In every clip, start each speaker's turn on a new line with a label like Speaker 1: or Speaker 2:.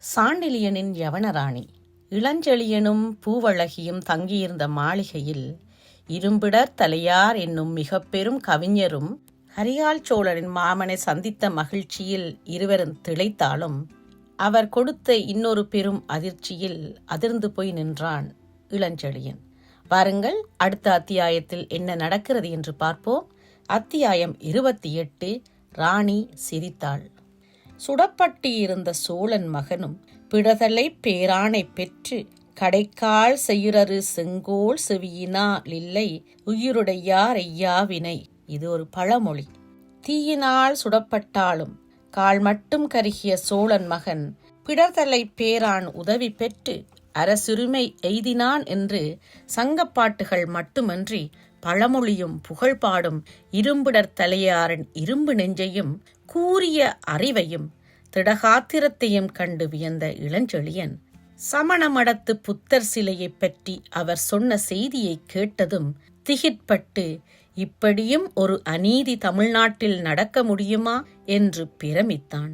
Speaker 1: சாண்டிலியனின் யவனராணி. இளஞ்செழியனும் பூவழகியும் தங்கியிருந்த மாளிகையில் இரும்பிடர் தலையார் என்னும் மிக பெரும் கவிஞரும் ஹரியால் சோழரின் மாமனை சந்தித்த மகிழ்ச்சியில் இருவரும் திளைத்தாலும் அவர் கொடுத்த இன்னொரு பெரும் அதிர்ச்சியில் அதிர்ந்து போய் நின்றான் இளஞ்செழியன். வாருங்கள் அடுத்த அத்தியாயத்தில் என்ன நடக்கிறது என்று பார்ப்போம். அத்தியாயம் இருபத்தி எட்டு ராணி சிரித்தாள். சுடப்பட்டியிருந்த சோழன் மகனும் பிடதலை பேரானை பெற்று கடைக்கால் செய்யுரரு செங்கோல் செவியினாலில்லை உயிருடையார் ஐயாவினை இது ஒரு பழமொழி. தீயினால் சுடப்பட்டாலும் கால் மட்டும் கருகிய சோழன் மகன் பிடர்தலை பேரான் உதவி பெற்று அரசுரிமை எய்தினான் என்று சங்கப்பாட்டுகள் மட்டுமன்றி பழமொழியும் புகழ்பாடும் இரும்பிடர் தலையாரின் இரும்பு நெஞ்சையும் கூரிய அறிவையும் திடகாத்திரத்தையும் கண்டு வியந்த இளஞ்செழியன் சமண மடத்து புத்தர் சிலையைப் பற்றி அவர் சொன்ன செய்தியை கேட்டதும் திகிட்பட்டு இப்படியும் ஒரு அநீதி தமிழ்நாட்டில் நடக்க முடியுமா? என்று பிரமித்தான்.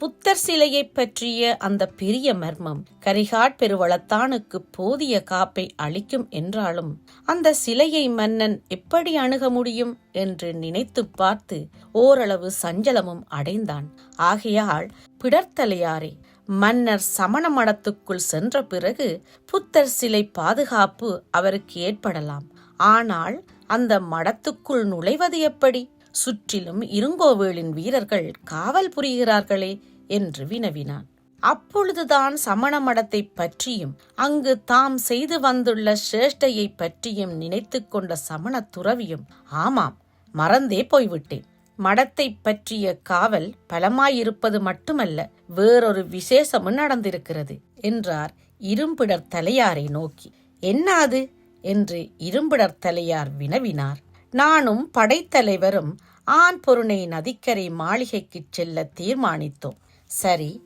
Speaker 1: புத்தர் சிலையைப் பற்றிய அந்த பெரிய மர்மம் கரிகாட் பெருவளத்தானுக்கு போதிய காப்பை அளிக்கும் என்றாலும் அந்த சிலையை மன்னன் எப்படி அணுக முடியும் என்று நினைத்து பார்த்து ஓரளவு சஞ்சலமும் அடைந்தான். ஆகையால் பிடர்த்தலையாரே மன்னர் சமண மடத்துக்குள் சென்ற பிறகு புத்தர் சிலை பாதுகாப்பு அவருக்கு ஏற்படலாம். ஆனால் அந்த மடத்துக்குள் நுழைவது எப்படி? சுற்றிலும் இருங்கோவேளின் வீரர்கள் காவல் புரிகிறார்களே என்று வினவினான். அப்பொழுதுதான் சமண மடத்தை பற்றியும் அங்கு தாம் செய்து வந்துள்ள சேஷ்டையை பற்றியும் நினைத்து கொண்ட சமண துறவியும் ஆமாம் மறந்தே போய்விட்டேன். மடத்தை பற்றிய காவல் பலமாயிருப்பது மட்டுமல்ல வேறொரு விசேஷமும் நடந்திருக்கிறது என்றார் இரும்பிடர் தலையாரை நோக்கி. என்ன அது? என்று இரும்பிடர் தலையார் வினவினார். நானும் படைத்தலைவரும் ஆண் பொருணை நதிக்கரை மாளிகைக்குச் செல்ல தீர்மானித்தோம். சரி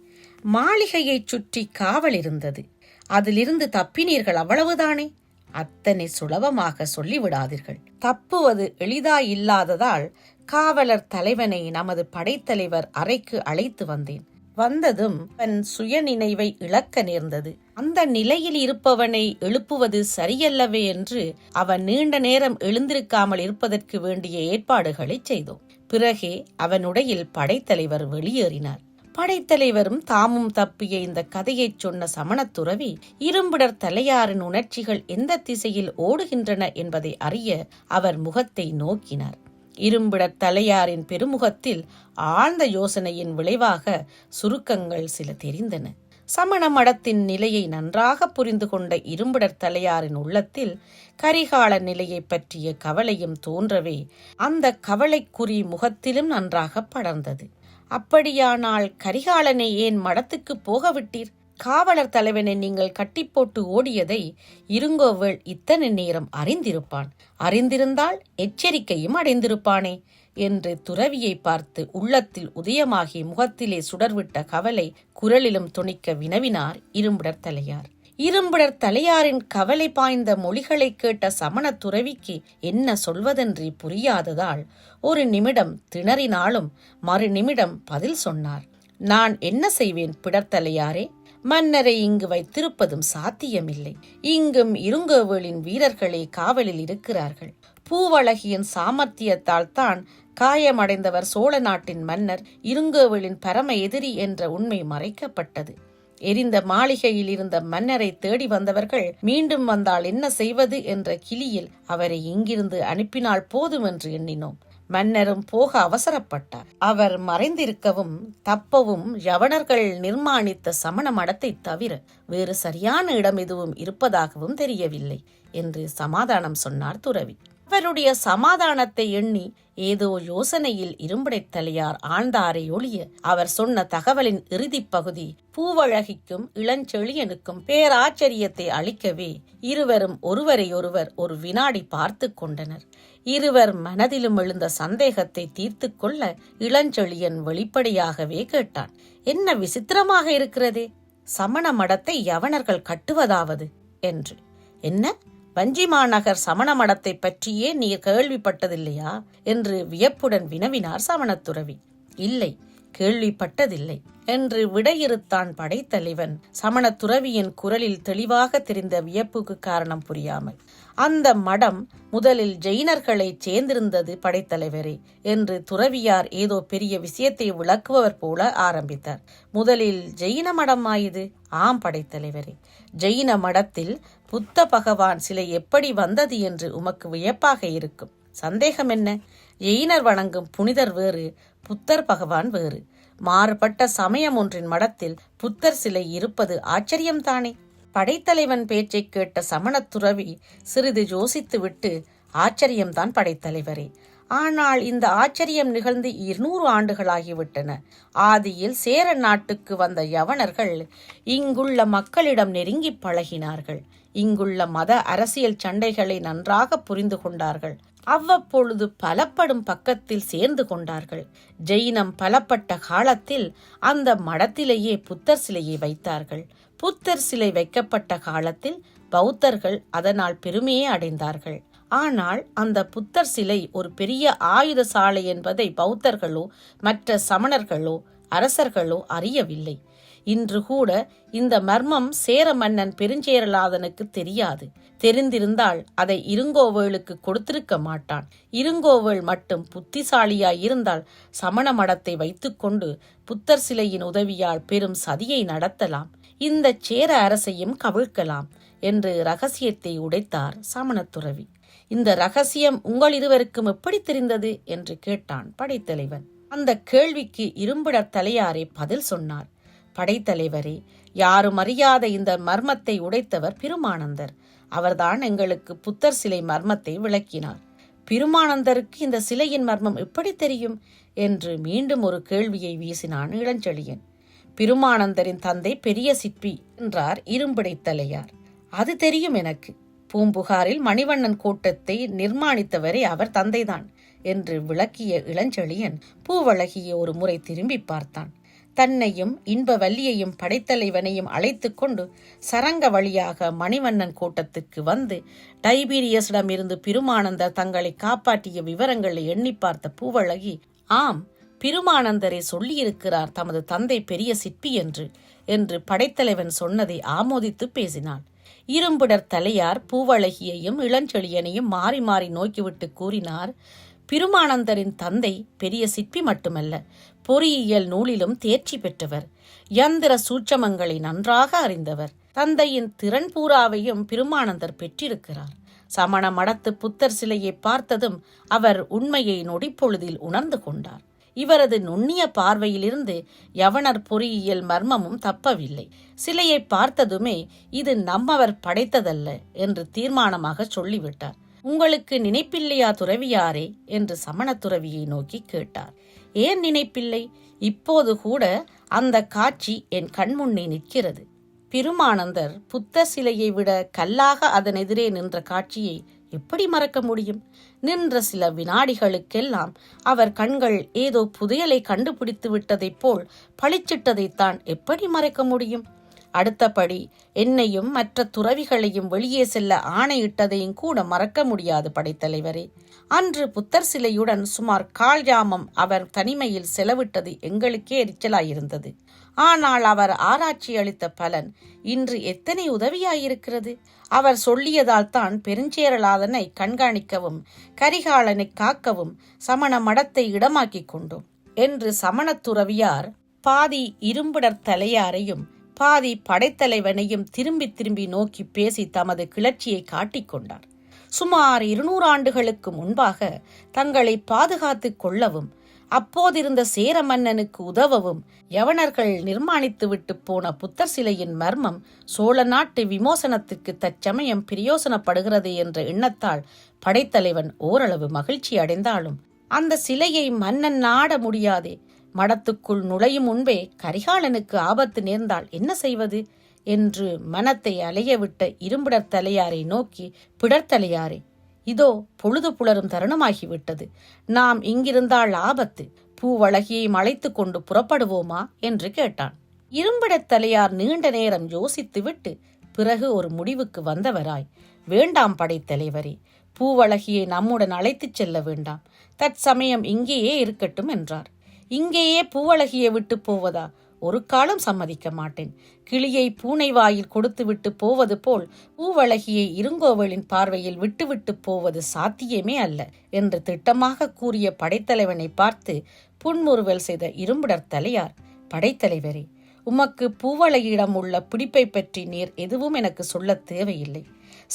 Speaker 1: மாளிகையைச் சுற்றி காவல் இருந்தது. அதிலிருந்து தப்பினீர்கள் அவ்வளவுதானே? அத்தனை சுலபமாக சொல்லிவிடாதீர்கள். தப்புவது எளிதாயில்லாததால் காவலர் தலைவனை நமது படைத்தலைவர் அறைக்கு அழைத்து வந்தேன். வந்ததும் அவன் சுயநினைவை இழக்க நேர்ந்தது. அந்த நிலையில் இருப்பவனை எழுப்புவது சரியல்லவே என்று அவன் நீண்ட நேரம் எழுந்திருக்காமல் இருப்பதற்கு வேண்டிய ஏற்பாடுகளை செய்தோம். பிறகே அவனுடையில் படைத்தலைவர் வெளியேறினார். படைத்தலைவரும் தாமும் தப்பிய இந்த கதையைச் சொன்ன சமணத்துறவி இரும்பிடர் தலையாரின் உணர்ச்சிகள் எந்த திசையில் ஓடுகின்றன என்பதை அறிய அவர் முகத்தை நோக்கினார். இரும்பிடர் தலையாரின் பெருமுகத்தில் ஆழ்ந்த யோசனையின் விளைவாக சுருக்கங்கள் சில தெரிந்தன. சமண மடத்தின் நிலையை நன்றாக புரிந்து கொண்ட இரும்பிடர் தலையாரின் உள்ளத்தில் கரிகால நிலையை பற்றிய கவலையும் தோன்றவே அந்த கவலைக்குறி முகத்திலும் நன்றாக படர்ந்தது. அப்படியானால் கரிகாலனை ஏன் மடத்துக்கு போக விட்டீர்? காவலர் தலைவனை நீங்கள் கட்டி போட்டு ஓடியதை இருங்கோவள் இத்தனை நேரம் அறிந்திருப்பான். அறிந்திருந்தால் எச்சரிக்கையும் அடைந்திருப்பானே என்று துறவியை பார்த்து உள்ளத்தில் உதயமாகி முகத்திலே சுடர்விட்ட கவலை குரலிலும் துணிக்க வினவினார் இரும்புடர் தலையார். இரும்புடர் தலையாரின் கவலை பாய்ந்த மொழிகளை கேட்ட சமண துறவிக்கு என்ன சொல்வதென்றி புரியாததால் ஒரு நிமிடம் திணறினாலும் மறு நிமிடம் பதில் சொன்னார். நான் என்ன செய்வேன் பிடர்த்தலையாரே மன்னரை இங்கு வைத்திருப்பதும் சாத்தியமில்லை. இங்கும் இருங்கோவேளின் வீரர்களே காவலில் இருக்கிறார்கள். பூவழகியின் சாமர்த்தியத்தால் தான் காயமடைந்தவர் சோழ நாட்டின் மன்னர் இருங்கோவேளின் பரம எதிரி என்ற உண்மை மறைக்கப்பட்டது. எரிந்த மாளிகையில் இருந்த மன்னரை தேடி வந்தவர்கள் மீண்டும் வந்தால் என்ன செய்வது என்ற கிளியில் அவரை இங்கிருந்து அனுப்பினால் போதும் என்று எண்ணினோம். மன்னரும் போக அவசரப்பட்டார். அவர் மறைந்திருக்கவும் தப்பவும் யவனர்கள் நிர்மாணித்த சமண மடத்தை தவிர வேறு சரியான இடம் எதுவும் இருப்பதாகவும் தெரியவில்லை என்று சமாதானம் சொன்னார் துறவி. அவருடைய சமாதானத்தை எண்ணி ஏதோ யோசனையில் இரும்படைத் தலையார் ஆழ்ந்தாரை ஒழிய அவர் சொன்ன தகவலின் இறுதிப் பகுதி பூவழகிக்கும் இளஞ்செழியனுக்கும் பேராச்சரியத்தை அளிக்கவே இருவரும் ஒருவரையொருவர் ஒரு வினாடி பார்த்து கொண்டனர். இருவர் மனதிலும் எழுந்த சந்தேகத்தை தீர்த்து கொள்ள இளஞ்செழியன் வெளிப்படையாகவே கேட்டான் என்ன விசித்திரமாக இருக்கிறதே? சமண மடத்தை யவனர்கள் கட்டுவதாவது? என்று என்ன? வஞ்சிமாநகர் சமண மடத்தை பற்றியே நீர் கேள்விப்பட்டதில்லையா? என்று வியப்புடன் வினவினார் சமணத்துறவி. இல்லை கேள்விப்பட்டதில்லை என்று விடையிறுத்தான் படைத்தலைவன். சமண துறவியின் குரலில் தெளிவாக தெரிந்த வியப்புக்கு காரணம் புரியாமல். அந்த மடம் முதலில் ஜெயினர்களை சேர்ந்திருந்தது படைத்தலைவரே என்று துறவியார் ஏதோ பெரிய விஷயத்தை விளக்குபவர் போல ஆரம்பித்தார். முதலில் ஜெயின மடம் ஆயுது ஆம் படைத்தலைவரே. ஜெயின மடத்தில் புத்த பகவான் சிலை எப்படி வந்தது என்று உமக்கு வியப்பாக இருக்கும். சந்தேகம் என்ன? ஜெயினர் வணங்கும் புனிதர் வேறு புத்தர் பகவான் வேறு. மாறுபட்ட சமயம் ஒன்றின் மடத்தில் புத்தர் சிலை இருப்பது ஆச்சரியம்தானே? படைத்தலைவன் பேச்சைக் கேட்ட சமணத் துறவி சிறிது யோசித்துவிட்டு ஆச்சரியம்தான் படைத்தலைவரே. ஆனால் இந்த ஆச்சரியம் நிகழ்ந்து இருநூறு ஆண்டுகளாகிவிட்டன. ஆதியில் சேர நாட்டுக்கு வந்த யவனர்கள் இங்குள்ள மக்களிடம் நெருங்கி பழகினார்கள். இங்குள்ள மத அரசியல் சண்டைகளை நன்றாக புரிந்து கொண்டார்கள். அவ்வப்பொழுது பலப்படும் பக்கத்தில் சேர்ந்து கொண்டார்கள். ஜெயினம் பலப்பட்ட காலத்தில் அந்த மடத்திலேயே புத்தர் சிலையை வைத்தார்கள். புத்தர் சிலை வைக்கப்பட்ட காலத்தில் பௌத்தர்கள் அதனால் பெருமையே அடைந்தார்கள். ஆனால் அந்த புத்தர் சிலை ஒரு பெரிய ஆயுத சாலை என்பதை பௌத்தர்களோ மற்ற சமணர்களோ அரசர்களோ அறியவில்லை. இன்று கூட இந்த மர்மம் சேர மன்னன் பெருஞ்சேரலாதனுக்கு தெரியாது. தெரிந்திருந்தால் அதை இருங்கோவேளுக்கு கொடுத்திருக்க மாட்டான். இருங்கோவேள் மட்டும் புத்திசாலியாய் இருந்தால் சமண மடத்தை வைத்துக்கொண்டு புத்தர் சிலையின் உதவியால் பெரும் சதியை நடத்தலாம். இந்த சேர அரசையும் கவிழ்க்கலாம் என்று ரகசியத்தை உடைத்தார் சமணத்துறவி. இந்த ரகசியம் உங்கள் இருவருக்கும் எப்படி தெரிந்தது? என்று கேட்டான் படைத்தலைவன். அந்த கேள்விக்கு இரும்பிடத் தலையாரே பதில் சொன்னார். படைத்தலைவரே யாரும் அறியாத இந்த மர்மத்தை உடைத்தவர் பெருமானந்தர். அவர்தான் எங்களுக்கு புத்தர் சிலை மர்மத்தை விளக்கினார். பெருமானந்தருக்கு இந்த சிலையின் மர்மம் எப்படி தெரியும்? என்று மீண்டும் ஒரு கேள்வியை வீசினான் இளஞ்செழியன். பெருமானந்தரின் தந்தை பெரிய சிற்பி என்றார் இரும்பிடைத்தலையார் அது தெரியும் எனக்கு. பூம்புகாரில் மணிவண்ணன் கோட்டத்தை நிர்மாணித்தவரே அவர் தந்தைதான் என்று விளக்கிய இளஞ்செழியன் பூவழகியை ஒரு முறை திரும்பி பார்த்தான். தன்னையும் இன்ப வல்லியையும் படைத்தலைவனையும் அழைத்து கொண்டு சரங்க வழியாக மணிவண்ணன் கோட்டத்துக்கு வந்து டைபீரியஸிடமிருந்து பெருமானந்தர் தங்களை காப்பாற்றிய விவரங்களை எண்ணி பார்த்த பூவழகி ஆம் பிருமானந்தரே சொல்லியிருக்கிறார் தமது தந்தை பெரிய சிற்பி என்று என்று படைத்தலைவன் சொன்னதை ஆமோதித்து பேசினாள் இரும்பிடர் தலையார் பூவழகியையும் இளஞ்செழியனையும் மாறி மாறி நோக்கிவிட்டு கூறினார் பிருமானந்தரின் தந்தை பெரிய சிற்பி மட்டுமல்ல பொறியியல் நூலிலும் தேர்ச்சி பெற்றவர் யந்திர சூட்சமங்களை நன்றாக அறிந்தவர். தந்தையின் திறன் பூராவையும் பெருமானந்தர் பெற்றிருக்கிறார். சமண மடத்து புத்தர் சிலையை பார்த்ததும் அவர் உண்மையை நொடிப்பொழுதில் உணர்ந்து கொண்டார். இவரது நுண்ணிய பார்வையிலிருந்து யவனர் பொறியியல் மர்மமும் தப்பவில்லை. சிலையை பார்த்ததுமே இது நம்மவர் படைத்ததல்ல என்று தீர்மானமாக சொல்லிவிட்டார். உங்களுக்கு நினைப்பில்லையா துறவியாரே? என்று சமண துறவியை நோக்கி கேட்டார். ஏன் நினைப்பில்லை? இப்போது கூட அந்த காட்சி என் கண்முன்னே நிற்கிறது. பெருமானந்தர் புத்த சிலையை விட கல்லாக அதன் எதிரே நின்ற காட்சியை எப்படி மறக்க முடியும்? நின்ற சில வினாடிகளுக்கெல்லாம் அவர் கண்கள் ஏதோ புதையலை கண்டுபிடித்து விட்டதைப் போல் பளிச்சிட்டதைத்தான் எப்படி மறைக்க முடியும்? அடுத்தபடி என்னையும் மற்ற துறவிகளையும் வெளியே செல்ல ஆணையிட்டதையும் கூட மறக்க முடியாது படைத்தலைவரே. அன்று புத்தர் சிலையுடன் சுமார் கால் ஜாமம் அவர் தனிமையில் செலவிட்டது எங்களுக்கே எரிச்சலாயிருந்தது. ஆனால் அவர் ஆராய்ச்சி அளித்த பலன் இன்று எத்தனை உதவியாயிருக்கிறது? அவர் சொல்லியதால் தான் பெருஞ்சேரலாதனை கண்காணிக்கவும் கரிகாலனை காக்கவும் சமண மடத்தை இடமாக்கிக் கொண்டோம் என்று சமணத்துறவியார் பாதி இரும்பிடர் தலையாரையும் பாதி படைத்தலைவனையும் திரும்பி திரும்பி நோக்கி பேசி தமது கிளர்ச்சியை காட்டிக்கொண்டார் சுமார் இருநூறு ஆண்டுகளுக்கு முன்பாக தங்களை பாதுகாத்துக் கொள்ளவும் அப்போதிருந்த சேர மன்னனுக்கு உதவவும் யவனர்கள் நிர்மாணித்துவிட்டு போன புத்தர் சிலையின் மர்மம் சோழ நாட்டு விமோசனத்திற்கு தற்சமயம் பிரயோசனப்படுகிறது என்ற எண்ணத்தால் படைத்தலைவன் ஓரளவு மகிழ்ச்சி அடைந்தாலும் அந்த சிலையை மன்னன் நாட முடியாதே. மடத்துக்குள் நுழையும் முன்பே கரிகாலனுக்கு ஆபத்து நேர்ந்தால் என்ன செய்வது? என்று மனத்தை அலையவிட்ட இரும்பிடர் தலையாரை நோக்கி பிடர்த்தலையாரே இதோ பொழுது புலரும் தருணமாகிவிட்டது. நாம் இங்கிருந்தால் ஆபத்து. பூவழகியை மலைத்து கொண்டு புறப்படுவோமா? என்று கேட்டான். இரும்பிடத் தலையார் நீண்ட நேரம் யோசித்துவிட்டு பிறகு ஒரு முடிவுக்கு வந்தவராய். வேண்டாம் படைத்தலைவரே பூவழகியை நம்முடன் அழைத்துச் செல்ல வேண்டாம். தற்சமயம் இங்கேயே இருக்கட்டும் என்றார். இங்கேயே பூவழகியை விட்டு போவதா? ஒரு காலம் சம்மதிக்க மாட்டேன். கிளியை பூனை வாயில் கொடுத்துவிட்டு போவது போல் பூவழகியை இருங்கோவலின் பார்வையில் விட்டுவிட்டு போவது சாத்தியமே அல்ல என்று திட்டமாக கூறிய படைத்தலைவனை பார்த்து புன்முறுவல் செய்த இரும்புடர் தலையார் படைத்தலைவரே உமக்கு பூவழகியிடம் உள்ள பிடிப்பை பற்றி நீர் எதுவும் எனக்கு சொல்லத் தேவையில்லை.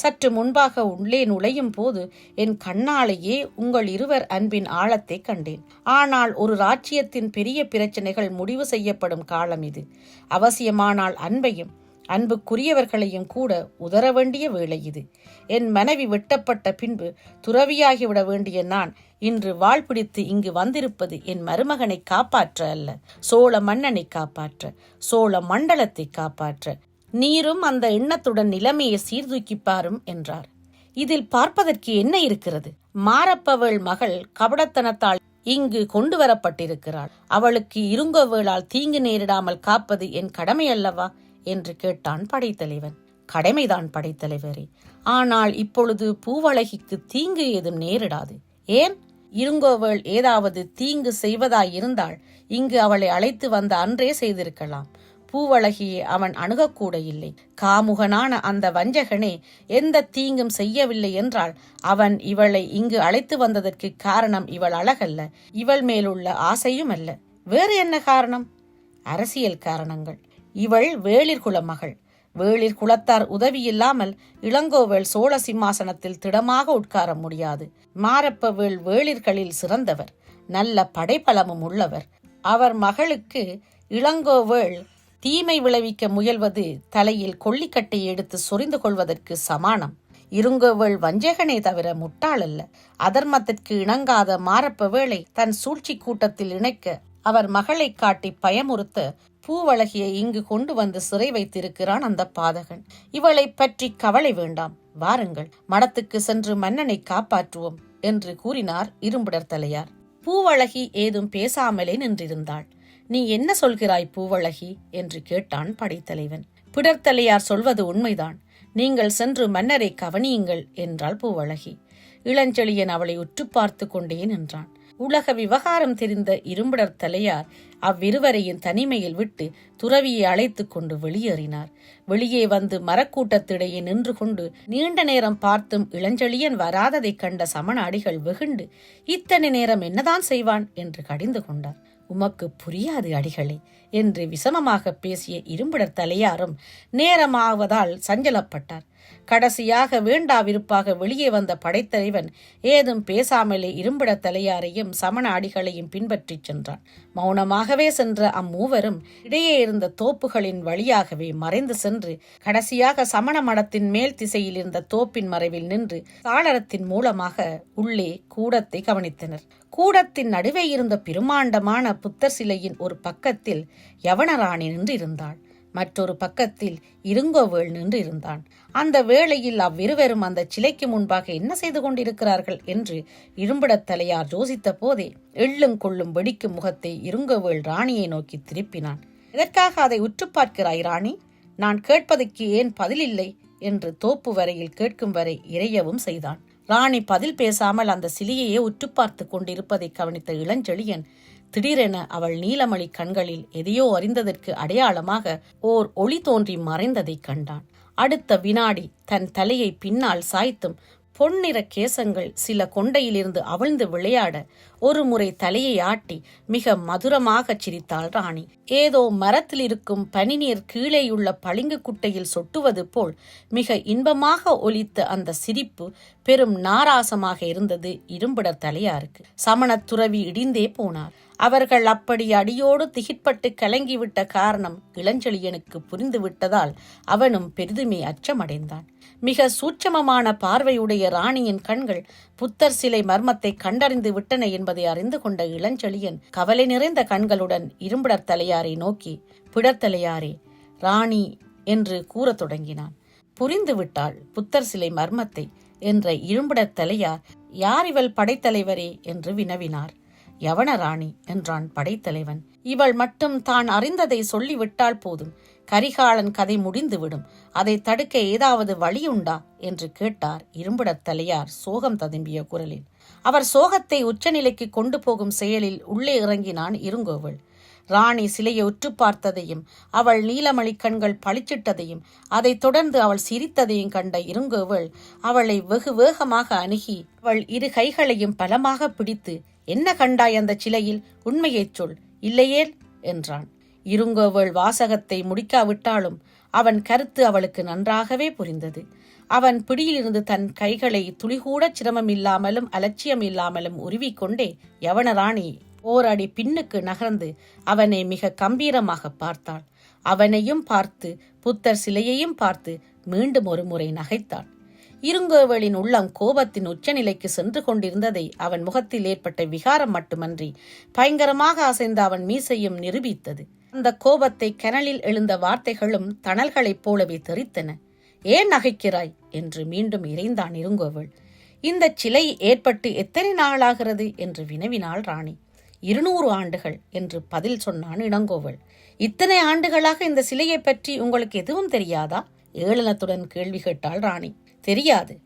Speaker 1: சற்று முன்பாக உள்ளே நுழையும் போது என் கண்ணாலேயே உங்கள் இருவர் அன்பின் ஆழத்தை கண்டேன். ஆனால் ஒரு ராஜ்யத்தின் பெரிய பிரச்சனைகள் முடிவு செய்யப்படும் காலம் இது. அவசியமானால் அன்பையும் அன்புக்குரியவர்களையும் கூட உதற வேண்டிய வேளை இது. என் மனைவி வெட்டப்பட்ட பின்பு துறவியாகிவிட வேண்டிய நான் இன்று வாழ் பிடித்து இங்கு வந்திருப்பது என் மருமகனை காப்பாற்ற அல்ல. சோழ மன்னனை காப்பாற்ற சோழ மண்டலத்தை காப்பாற்ற நீரும் அந்த எண்ணத்துடன் நிலைமையை சீர்தூக்கி பாரும் என்றார். இதில் பார்ப்பதற்கு என்ன இருக்கிறது? மாரப்பவள் மகள் கபடத்தனத்தால் இங்கு கொண்டு வரப்பட்டிருக்கிறாள் அவளுக்கு இருங்கோவேளால் தீங்கு நேரிடாமல் காப்பது என் கடமை அல்லவா என்று கேட்டான் படைத்தலைவன். கடமைதான் படைத்தலைவரே. ஆனால் இப்பொழுது பூவழகிக்கு தீங்கு ஏதும் நேரிடாது. ஏன்? இருங்கோவள் ஏதாவது தீங்கு செய்வதாயிருந்தால் இங்கு அவளை அழைத்து வந்த அன்றே செய்திருக்கலாம். பூவழகியை அவன் அணுகக்கூட இல்லை காமுகனான அந்த வஞ்சகனே எந்த தீங்கும் செய்யவில்லை என்றால் அவன் இவளை இங்கு அழைத்து வந்ததற்கு காரணம் இவள் அழகல்ல இவள் மேலுள்ள ஆசையும் அல்ல வேறு என்ன காரணம்? அரசியல் காரணங்கள். இவள் வேளிர்குல மகள். வேளிர் குலத்தார் உதவியில்லாமல் இளங்கோவேள் சோழ சிம்மாசனத்தில் திடமாக உட்கார முடியாது. மாரப்பவேள் வேளிர்களில் சிறந்தவர். நல்ல படைபலமும் உள்ளவர். அவர் மகளுக்கு இளங்கோவேள் தீமை விளைவிக்க முயல்வது தலையில் கொள்ளிக்கட்டை எடுத்து சொரிந்து கொள்வதற்கு சமானம். இருங்கவள் வஞ்சகனே தவிர முட்டாள் அல்ல. அதர்மத்திற்கு இணங்காத மாரப்ப வேளை தன் சூழ்ச்சி கூட்டத்தில் இணைக்க அவர் மகளை காட்டி பயமுறுத்த பூவழகியை இங்கு கொண்டு வந்து சிறை வைத்திருக்கிறான் அந்த பாதகன். இவளை பற்றி கவலை வேண்டாம். வாருங்கள் மடத்துக்கு சென்று மன்னனை காப்பாற்றுவோம் என்று கூறினார் இரும்புடர் தலையார். பூவழகி ஏதும் பேசாமலே நின்றிருந்தாள். நீ என்ன சொல்கிறாய் பூவழகி? என்று கேட்டான் படைத்தலைவன். பிடர்த்தலையார் சொல்வது உண்மைதான். நீங்கள் சென்று மன்னரை கவனியுங்கள் என்றாள் பூவழகி. இளஞ்செழியன் அவளை உற்று பார்த்து கொண்டே நின்றான். உலக விவகாரம் தெரிந்த இரும்பிடர் தலையார் அவ்விருவரையும் தனிமையில் விட்டு துறவியை அழைத்து கொண்டு வெளியேறினார். வெளியே வந்து மரக்கூட்டத்திடையே நின்று கொண்டு நீண்ட நேரம் பார்த்தும் இளஞ்செழியன் வராததைக் கண்ட சமண அடிகள் வெகுண்டு இத்தனை நேரம் என்னதான் செய்வான்? என்று கடிந்து கொண்டார். உமக்கு புரியாது அடிகளே என்று விஷமமாக பேசிய இரும்பிடர் தலையாரும் நேரமாவதால் சஞ்சலப்பட்டார். கடைசியாக வேண்டாவிருப்பாக வெளியே வந்த படைத்தலைவன் ஏதும் பேசாமலே இரும்பிட தலையாரையும் சமண அடிகளையும் பின்பற்றிச் சென்றான். மௌனமாகவே சென்ற அம்மூவரும் இடையே இருந்த தோப்புகளின் வழியாகவே மறைந்து சென்று கடைசியாக சமண மடத்தின் மேல் திசையில் இருந்த தோப்பின் மறைவில் நின்று சாளரத்தின் மூலமாக உள்ளே கூடத்தை கவனித்தனர். கூடத்தின் நடுவே இருந்த பெருமாண்டமான புத்தர் சிலையின் ஒரு பக்கத்தில் யவனராணி நின்று இருந்தாள் மற்றொரு பக்கத்தில் இருங்கோவேள் நின்று இருந்தான். அந்த வேளையில் அவ்விருவரும் அந்த சிலைக்கு முன்பாக என்ன செய்து கொண்டிருக்கிறார்கள் என்று இரும்பிடத் தலையார் யோசித்த போதே எள்ளும் கொள்ளும் வெடிக்கும் முகத்தை இருங்கோவேள் ராணியை நோக்கி திருப்பினான். எதற்காக அதை உற்று பார்க்கிறாய் ராணி? நான் கேட்பதற்கு ஏன் பதிலில்லை என்று தோப்பு வரையில் கேட்கும் வரை இறையவும் செய்தான். ராணி பதில் பேசாமல் அந்த சிலையையே உற்று பார்த்து கொண்டிருப்பதை கவனித்த இளஞ்செழியன் திடீரென அவள் நீலமணி கண்களில் எதையோ அறிந்ததற்கு அடையாளமாக ஓர் ஒளி தோன்றி மறைந்ததைக் கண்டான். அடுத்த வினாடி தன் தலையை பின்னால் சாய்த்தும் பொன்னிற கேசங்கள் சில கொண்டையிலிருந்து அவிழ்ந்து விளையாட ஒரு முறை தலையை ஆட்டி மிக மதுரமாகச் சிரித்தாள் ராணி. ஏதோ மரத்தில் இருக்கும் பனிநீர் கீழேயுள்ள பளிங்கு குட்டையில் சொட்டுவது போல் மிக இன்பமாக ஒலித்த அந்த சிரிப்பு பெரும் நாராசமாக இருந்தது இரும்பிடர் தலையாருக்கு. சமணத் துறவி இடிந்தே போனார். அவர்கள் அப்படி அடியோடு திகிட்பட்டு கலங்கிவிட்ட காரணம் இளஞ்செழியனுக்கு புரிந்துவிட்டதால் அவனும் பெரிதுமே அச்சமடைந்தான். மிக சூட்சமமான பார்வையுடைய ராணியின் கண்கள் புத்தர் சிலை மர்மத்தை கண்டறிந்து விட்டன என்பதை அறிந்து கொண்ட இளஞ்செழியன் கவலை நிறைந்த கண்களுடன் இரும்பிடர் தலையாரை நோக்கி பிடர்த்தலையாரே ராணி என்று கூறத் தொடங்கினான். புரிந்துவிட்டாள் புத்தர் சிலை மர்மத்தை என்ற இரும்பிடர் தலையார் யார் இவள் படைத்தலைவரே என்று வினவினார். யவனராணி என்றான் படைத்தலைவன். இவள் மட்டும் தான் அறிந்ததை சொல்லிவிட்டால் போதும். கரிகாலன் கதை முடிந்துவிடும். அதை தடுக்க ஏதாவது வழியுண்டா? என்று கேட்டார் இரும்பிடத் தலையார் சோகம் ததும்பிய குரலில். அவர் சோகத்தை உச்சநிலைக்கு கொண்டு போகும் செயலில் உள்ளே இறங்கினான் இருங்கோவள். ராணி சிலையை உற்று பார்த்ததையும் அவள் நீலமணி கண்கள் பளிச்சிட்டதையும் அதைத் தொடர்ந்து அவள் சிரித்ததையும் கண்ட இருங்கோவள் அவளை வெகு வேகமாக அணுகி அவள் இரு கைகளையும் பலமாக பிடித்து என்ன கண்டாய் அந்த சிலையில்? உண்மையைச் சொல். இல்லையேல் என்றான். இருங்கோவள் வாசகத்தை முடிக்காவிட்டாலும் அவன் கருத்து அவளுக்கு நன்றாகவே புரிந்தது. அவன் பிடியிலிருந்து தன் கைகளை துளிகூட சிரமம் இல்லாமலும் அலட்சியம் இல்லாமலும் உருவிக்கொண்டே யவனராணி ஓரடி பின்னுக்கு நகர்ந்து அவனை மிக கம்பீரமாக பார்த்தாள். அவனையும் பார்த்து புத்தர் சிலையையும் பார்த்து மீண்டும் ஒரு முறை நகைத்தாள். இருங்கோவலின் உள்ளம் கோபத்தின் உச்சநிலைக்கு சென்று கொண்டிருந்ததை அவன் முகத்தில் ஏற்பட்ட விகாரம் மட்டுமன்றி பயங்கரமாக அசைந்த அவன் மீசையும் நிரூபித்தது. அந்த கோபத்தை கனலில் எழுந்த வார்த்தைகளும் தணல்களைப் போலவே தெரித்தன. ஏன் நகைக்கிறாய்? என்று மீண்டும் இறைந்தான் இருங்கோவள். இந்த சிலை ஏற்பட்டு எத்தனை நாளாகிறது? என்று வினவினாள் ராணி. இருநூறு ஆண்டுகள் என்று பதில் சொன்னான் இளங்கோவள். இத்தனை ஆண்டுகளாக இந்த சிலையை பற்றி உங்களுக்கு எதுவும் தெரியாதா? ஏளனத்துடன் கேள்வி கேட்டாள் ராணி. தெரியாது.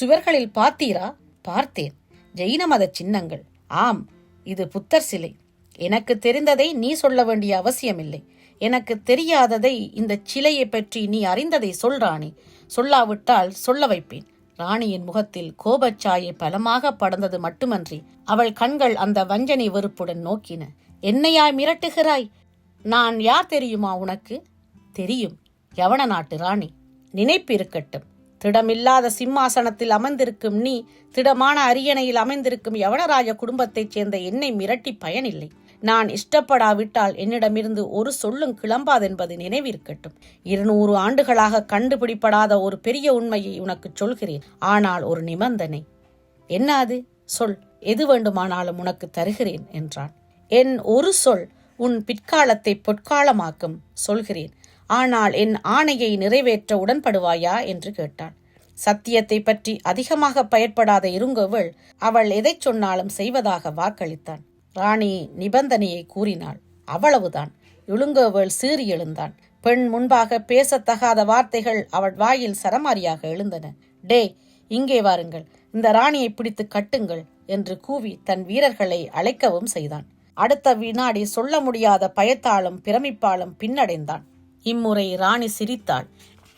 Speaker 1: சுவர்களில் பார்த்தீரா? பார்த்தேன். ஜெயின மத சின்னங்கள். ஆம் இது புத்தர் சிலை. எனக்கு தெரிந்ததை நீ சொல்ல வேண்டிய அவசியமில்லை. எனக்கு தெரியாததை இந்த சிலையை பற்றி நீ அறிந்ததை சொல் ராணி. சொல்லாவிட்டால் சொல்ல வைப்பேன். ராணியின் முகத்தில் கோபச்சாயை பலமாக படர்ந்தது மட்டுமன்றி அவள் கண்கள் அந்த வஞ்சனை வெறுப்புடன் நோக்கின. என்னையாய் மிரட்டுகிறாய்? நான் யார் தெரியுமா உனக்கு? தெரியும் யவன நாட்டு ராணி. நினைப்பு இருக்கட்டும். திடமில்லாத சிம்மாசனத்தில் அமர்ந்திருக்கும் நீ திடமான அரியணையில் அமைந்திருக்கும் யவனராஜ குடும்பத்தைச் சேர்ந்த என்னை மிரட்டி பயனில்லை. நான் இஷ்டப்படாவிட்டால் என்னிடமிருந்து ஒரு சொல்லும் கிளம்பாதென்பது நினைவிருக்கட்டும். இருநூறு ஆண்டுகளாக கண்டுபிடிப்படாத ஒரு பெரிய உண்மையை உனக்கு சொல்கிறேன். ஆனால் ஒரு நிபந்தனை. என்ன அது? சொல். எது வேண்டுமானாலும் உனக்கு தருகிறேன் என்றான். என் ஒரு சொல் உன் பிற்காலத்தை பொற்காலமாக்கும் சொல்கிறேன். ஆனால் என் ஆணையை நிறைவேற்ற உடன்படுவாயா? என்று கேட்டான். சத்தியத்தை பற்றி அதிகமாக பயன்படாத இருங்கோவள் அவள் எதைச் சொன்னாலும் செய்வதாக வாக்களித்தான். ராணி நிபந்தனையை கூறினாள். அவ்வளவுதான். இழுங்கோவள் சீறி எழுந்தான். பெண் முன்பாக பேசத்தகாத வார்த்தைகள் அவள் வாயில் சரமாரியாக எழுந்தன. டே இங்கே வாருங்கள். இந்த ராணியை பிடித்து கட்டுங்கள் என்று கூவி தன் வீரர்களை அழைக்கவும் செய்தான். அடுத்த வினாடி சொல்ல முடியாத பயத்தாலும் பிரமிப்பாலும் பின்னடைந்தான். இம்முறை ராணி சிரித்தாள்.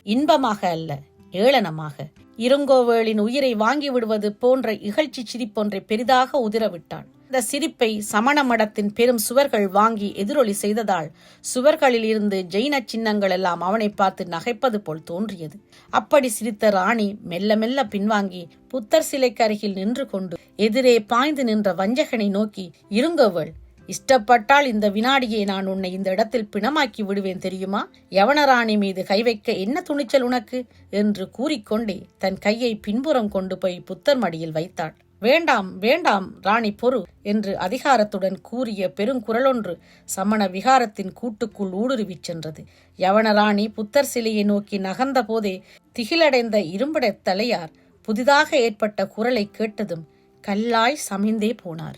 Speaker 1: இன்பமாக அல்ல. ஏளனமாக. இருங்கோவேளின் உயிரை வாங்கி விடுவது போன்ற இகழ்ச்சி சிரிப்பொன்றை பெரிதாக உதிரவிட்டான். இந்த சிரிப்பை சமண மடத்தின் பெரும் சுவர்கள் வாங்கி எதிரொலி செய்ததால் சுவர்களில் இருந்து ஜெயின சின்னங்கள் எல்லாம் அவனை பார்த்து நகைப்பது போல் தோன்றியது. அப்படி சிரித்த ராணி மெல்ல மெல்ல பின்வாங்கி புத்தர் சிலைக்கு அருகில் நின்று கொண்டு எதிரே பாய்ந்து நின்ற வஞ்சகனை நோக்கி இருங்கோவள் இஷ்டப்பட்டால் இந்த வினாடியை நான் உன்னை இந்த இடத்தில் பிணமாக்கி விடுவேன் தெரியுமா? யவனராணி மீது கை வைக்க என்ன துணிச்சல் உனக்கு? என்று கூறிக்கொண்டே தன் கையை பின்புறம் கொண்டு போய் புத்தர் மடியில் வைத்தாள். வேண்டாம் வேண்டாம் ராணி பொறு என்று அதிகாரத்துடன் கூறிய பெருங்குரலொன்று சமண விகாரத்தின் கூட்டுக்குள் ஊடுருவிச் சென்றது. யவனராணி புத்தர் சிலையை நோக்கி நகர்ந்த போதே திகிலடைந்த இரும்படத் தலையார் புதிதாக ஏற்பட்ட குரலை கேட்டதும் கல்லாய் சமிந்தே போனார்.